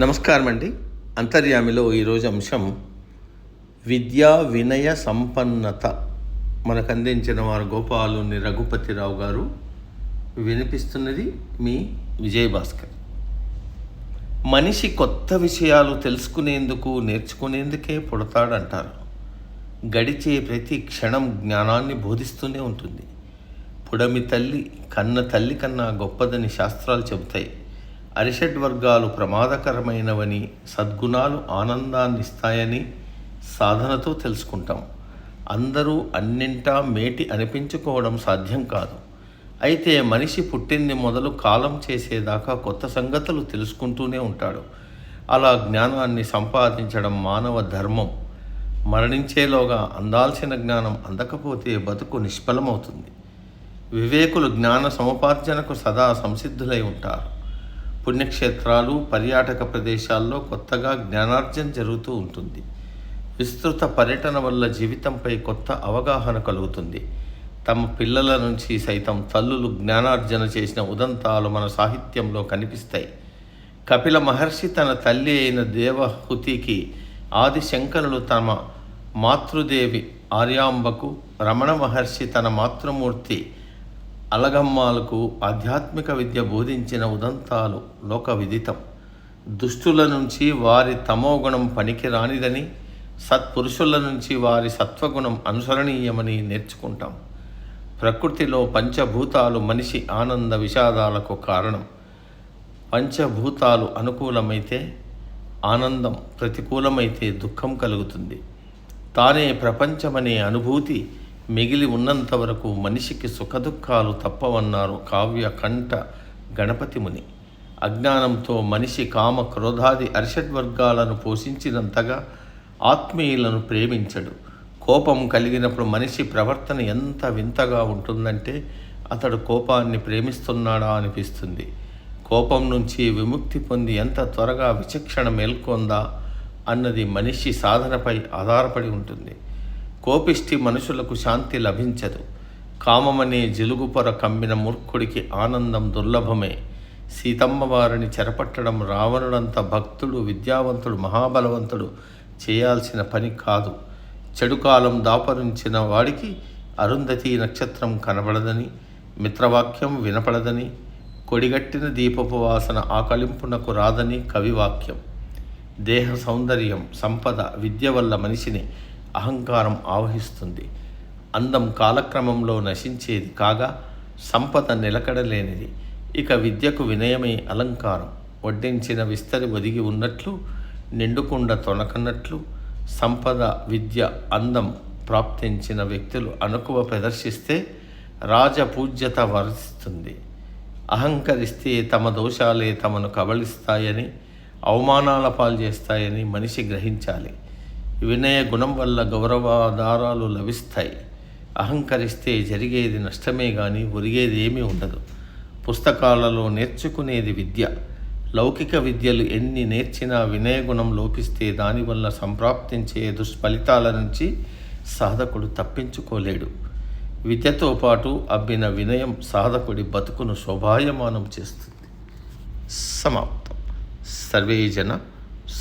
నమస్కారం అండి అంతర్యామిలో ఈరోజు అంశం విద్యా వినయ సంపన్నత. మనకు అందించిన వారు గోపాలుని రఘుపతిరావు గారు వినిపిస్తున్నది మీ విజయభాస్కర్. మనిషి కొత్త విషయాలు తెలుసుకునేందుకు నేర్చుకునేందుకే పుడతాడంటారు. గడిచే ప్రతి క్షణం జ్ఞానాన్ని బోధిస్తూనే ఉంటుంది. పుడమి తల్లి కన్న తల్లి కన్నా గొప్పదని శాస్త్రాలు చెబుతాయి. అరిషడ్ వర్గాలు ప్రమాదకరమైనవని సద్గుణాలు ఆనందాన్ని ఇస్తాయని సాధనతో తెలుసుకుంటాం. అందరూ అన్నింటా మేటి అనిపించుకోవడం సాధ్యం కాదు. అయితే మనిషి పుట్టింది మొదలు కాలం చేసేదాకా కొత్త సంగతులు తెలుసుకుంటూనే ఉంటాడు. అలా జ్ఞానాన్ని సంపాదించడం మానవ ధర్మం. మరణించేలోగా అందాల్సిన జ్ఞానం అందకపోతే బతుకు నిష్ఫలమవుతుంది. వివేకులు జ్ఞాన సముపార్జనకు సదా సంసిద్ధులై ఉంటారు. పుణ్యక్షేత్రాలు పర్యాటక ప్రదేశాల్లో కొత్తగా జ్ఞానార్జన జరుగుతూ ఉంటుంది. విస్తృత పర్యటన వల్ల జీవితంపై కొత్త అవగాహన కలుగుతుంది. తమ పిల్లల నుంచి సైతం తల్లులు జ్ఞానార్జన చేసిన ఉదంతాలు మన సాహిత్యంలో కనిపిస్తాయి. కపిల మహర్షి తన తల్లి అయిన దేవహుతికి ఆదిశంకరులు తమ మాతృదేవి ఆర్యాంబకు రమణ మహర్షి తన మాతృమూర్తి అలగమ్మాలకు ఆధ్యాత్మిక విద్య బోధించిన ఉదంతాలు లోక విదితం దుష్టుల నుంచి వారి తమోగుణం పనికి రానిదని సత్పురుషుల నుంచి వారి సత్వగుణం అనుసరణీయమని నేర్చుకుంటాం. ప్రకృతిలో పంచభూతాలు మనిషి ఆనంద విషాదాలకు కారణం. పంచభూతాలు అనుకూలమైతే ఆనందం ప్రతికూలమైతే దుఃఖం కలుగుతుంది. తానే ప్రపంచమనే అనుభూతి మిగిలి ఉన్నంత వరకు మనిషికి సుఖదుఖాలు తప్పవన్నారు కావ్య కంఠ గణపతి ముని. అజ్ఞానంతో మనిషి కామ క్రోధాది అరిషడ్వర్గాలను పోషించినంతగా ఆత్మీయులను ప్రేమించడు. కోపం కలిగినప్పుడు మనిషి ప్రవర్తన ఎంత వింతగా ఉంటుందంటే అతడు కోపాన్ని ప్రేమిస్తున్నాడా అనిపిస్తుంది. కోపం నుంచి విముక్తి పొంది ఎంత త్వరగా విచక్షణ మేల్కొందా అన్నది మనిషి సాధనపై ఆధారపడి ఉంటుంది. కోపిష్టి మనుషులకు శాంతి లభించదు. కామమనే జిలుగుపొర కమ్మిన మూర్ఖుడికి ఆనందం దుర్లభమే. సీతమ్మ వారిని చెరపట్టడం రావణుడంత భక్తుడు విద్యావంతుడు మహాబలవంతుడు చేయాల్సిన పని కాదు. చెడు కాలం దాపరించిన వాడికి అరుంధతి నక్షత్రం కనబడదని మిత్రవాక్యం వినపడదని కొడిగట్టిన దీపపు వాసన ఆకలింపునకు రాదని కవివాక్యం. దేహ సౌందర్యం సంపద విద్య వల్ల మనిషిని అహంకారం ఆవహిస్తుంది. అందం కాలక్రమంలో నశించేది కాగా సంపద నిలకడలేనిది. ఇక విద్యకు వినయమే అలంకారం. వడ్డించిన విస్తరి ఒదిగి ఉన్నట్లు నిండుకుండ తొనకన్నట్లు సంపద విద్య అందం ప్రాప్తించిన వ్యక్తులు అనుకువ ప్రదర్శిస్తే రాజపూజ్యత వరిస్తుంది అహంకరిస్తే తమ దోషాలే తమను కబళిస్తాయని అవమానాల పాలు చేస్తాయని మనిషి గ్రహించాలి. వినయ గుణం వల్ల గౌరవాధారాలు లభిస్తాయి. అహంకరిస్తే జరిగేది నష్టమే కానీ ఒరిగేది ఏమీ ఉండదు. పుస్తకాలలో నేర్చుకునేది విద్య. లౌకిక విద్యలు ఎన్ని నేర్చినా వినయగుణం లోపిస్తే దానివల్ల సంప్రాప్తించే దుష్ఫలితాల నుంచి సాధకుడు తప్పించుకోలేడు. విద్యతో పాటు అబ్బిన వినయం సాధకుడి బతుకును శోభాయమానం చేస్తుంది. సమాప్తం. సర్వే జన